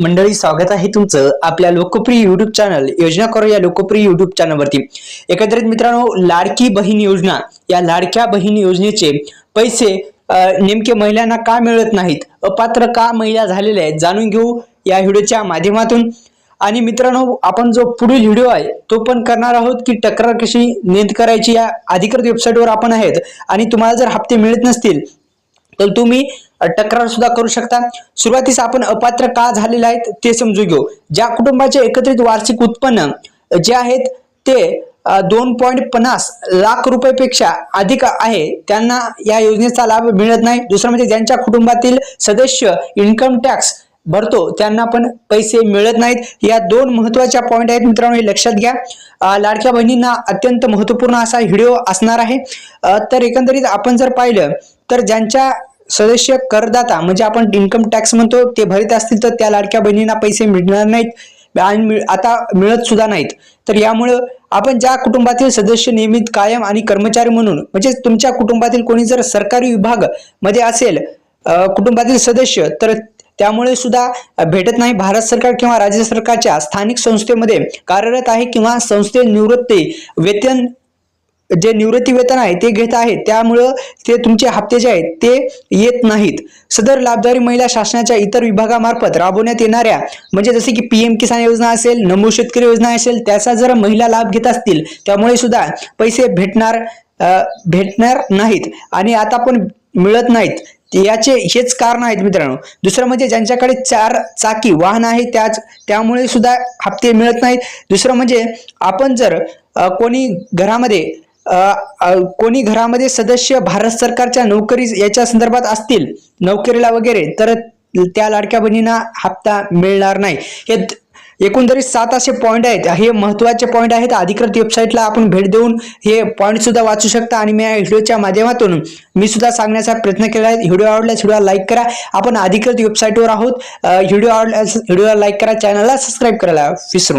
मंडळी स्वागत आहे तुमचं आपल्या लोकप्रिय युट्यूब चॅनल योजना करो या लोकप्रिय युट्यूब चॅनलवरती एकत्रित मित्रांनो लाडकी बहीण योजना. या लाडक्या बहीण योजनेचे पैसे नेमके महिलांना का मिळत नाहीत? अपात्र का महिला झालेल्या आहेत? जाणून घेऊ या व्हिडिओच्या माध्यमातून. आणि मित्रांनो आपण जो पुढील व्हिडिओ आहे तो पण करणार आहोत की तक्रार कशी नोंद करायची या अधिकृत वेबसाईटवर आपण आहेत. आणि तुम्हाला जर हप्ते मिळत नसतील तर तुम्ही तक्रार सुद्धा करू शकता. सुरुवातीस आपण अपात्र का झालेले आहेत ते समजू घेऊ. ज्या कुटुंबाचे एकत्रित वार्षिक उत्पन्न जे आहेत ते दोन पॉईंट पन्नास लाख रुपयापेक्षा अधिक आहे. त्यांना या योजनेचा लाभ मिळत नाही. दुसरं म्हणजे ज्यांच्या कुटुंबातील सदस्य इन्कम टॅक्स भरतो त्यांना पण पैसे मिळत नाहीत. या दोन महत्त्वाच्या पॉईंट आहेत मित्रांनो हे लक्षात घ्या. लाडक्या बहिणींना अत्यंत महत्त्वपूर्ण असा व्हिडिओ असणार आहे. तर एकंदरीत आपण जर पाहिलं तर ज्यांच्या सदस्य करदाता म्हणजे आपण इन्कम टॅक्स म्हणतो ते भरीत असतील तर त्या लाडक्या बहिणींना पैसे मिळणार नाहीत आणि मिळ- आता मिळत सुद्धा नाहीत. तर यामुळं आपण ज्या कुटुंबातील सदस्य नियमित कायम आणि कर्मचारी म्हणून म्हणजे तुमच्या कुटुंबातील कोणी जर सरकारी विभागमध्ये असेल कुटुंबातील सदस्य तर त्यामुळे सुद्धा भेटत नाही भारत सरकार किंवा राज्य सरकारच्या स्थानिक संस्थेमध्ये कार्यरत आहे किंवा संस्थे निवृत्ती वेतन जे निवृत्ती वेतन आहे ते घेत आहेत त्यामुळं ते तुमचे हप्ते जे आहेत ते येत नाहीत. सदर लाभदारी महिला शासनाच्या इतर विभागामार्फत राबवण्यात येणाऱ्या म्हणजे जसे की पी एम किसान योजना असेल नमो शेतकरी योजना असेल त्याचा जर महिला लाभ घेत असतील त्यामुळे सुद्धा पैसे भेटणार भेटणार नाहीत आणि आता पण मिळत नाहीत. याचे हेच कारण आहेत मित्रांनो. दुसरं म्हणजे ज्यांच्याकडे चार चाकी वाहन आहे त्याच त्यामुळे सुद्धा हप्ते मिळत नाहीत. दुसरं म्हणजे आपण जर कोणी घरामध्ये कोणी घरामध्ये सदस्य भारत सरकारच्या नोकरी याच्या संदर्भात असतील नोकरीला वगैरे तर त्या लाडक्या बहिणींना हप्ता मिळणार नाही. हे एकंदरीत सात असे पॉईंट आहेत. हे महत्त्वाचे पॉईंट आहेत. अधिकृत वेबसाईटला आपण भेट देऊन हे पॉईंट सुद्धा वाचू शकता. आणि मी या व्हिडिओच्या माध्यमातून मी सुद्धा सांगण्याचा प्रयत्न केला आहे. व्हिडिओ आवडल्यास व्हिडिओला लाईक करा. आपण अधिकृत वेबसाईटवर आहोत. व्हिडिओ आवडल्यास व्हिडिओला लाईक करा. चॅनलला सबस्क्राईब करायला विसरू